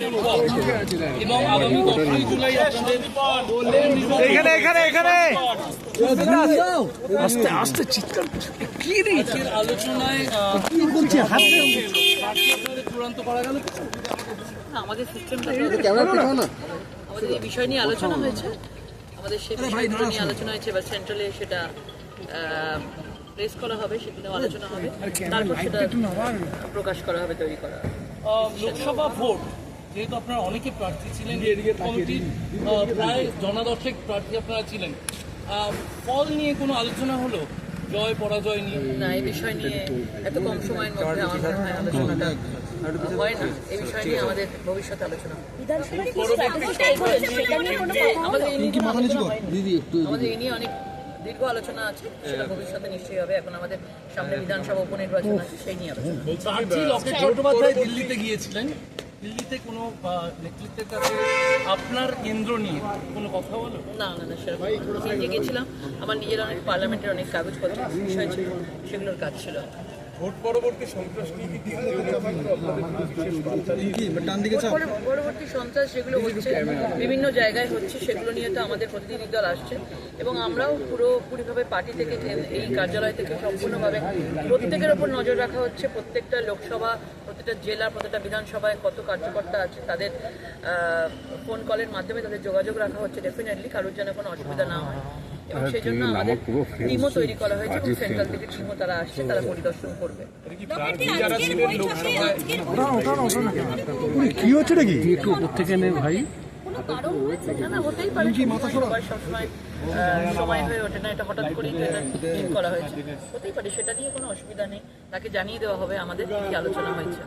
এবং আগামী দশই জুলাই এখানে এখানে এখানে। আস্তে আস্তে চিৎকার কি রে? আলোচনায় চূড়ান্ত করা গেল আমাদের সিস্টেমটা আমাদের এই বিষয় নিয়ে আলোচনা হয়েছে আমাদের সেই বিষয়গুলো নিয়ে আলোচনা হয়েছে এবার সেন্ট্রালে সেটা প্রেস করা হবে সেখানেও আলোচনা হবে তারপর সেটা প্রকাশ করা হবে। তৈরি করা লোকসভা ভোট। যেহেতু আপনারা অনেকে প্রার্থী ছিলেন প্রায় জনাদশেক প্রার্থী আপনারা ছিলেন। আহ, ফল নিয়ে কোনো আলোচনা হলো? জয় পরাজয় নিয়ে? না এই বিষয় নিয়ে এত কম সময়ের মধ্যে আমার মনে হয় আলোচনাটা হয় না। এই বিষয় নিয়ে আমাদের ভবিষ্যতে আলোচনা আমাদের এই নিয়ে অনেক দীর্ঘ আলোচনা আছে সেটা ভবিষ্যতে নিশ্চয়ই হবে। এখন আমাদের সামনে বিধানসভা উপনির্বাচন আছে সেই নিয়ে আলোচনা। চট্টোপাধ্যায় দিল্লিতে গিয়েছিলেন। দিল্লিতে কোনো নেতৃত্বের কাছে আপনার কেন্দ্র নিয়ে কোনো কথা বলো? না না না, সেরকম গেছিলাম আমার নিজের অনেক পার্লামেন্টের অনেক কাগজপত্র বিষয় ছিল, সেগুলোর কাজ ছিল। পরবর্তী সন্ত্রাস যেগুলো হচ্ছে বিভিন্ন জায়গায় হচ্ছে সেগুলো নিয়ে তো আমাদের প্রতিনিধি দল আসছে। এবং আমরাও পুরোপুরিভাবে পার্টি থেকে এই কার্যালয় থেকে সম্পূর্ণভাবে প্রত্যেকের ওপর নজর রাখা হচ্ছে। প্রত্যেকটা লোকসভা প্রত্যেকটা জেলা প্রত্যেকটা বিধানসভায় কত কার্যকর্তা আছে তাদের ফোন কলের মাধ্যমে তাদের যোগাযোগ রাখা হচ্ছে। ডেফিনেটলি কারোর যেন কোনো অসুবিধা না হয়। এবং সেই জন্য আমাদের টিমও তৈরি করা হয়েছে এবং সেন্ট্রাল থেকে টিমও তারা আসছে তারা পরিদর্শন করবে। কি হচ্ছে নাকি? না না হতেই পারে সবসময় আহ, সময় হয়ে ওঠে না এটা হঠাৎ করেই তো এটা ঠিক করা হয়েছে। হতেই পারে সেটা নিয়ে কোনো অসুবিধা নেই। তাকে জানিয়ে দেওয়া হবে আমাদের কি আলোচনা হয়েছে।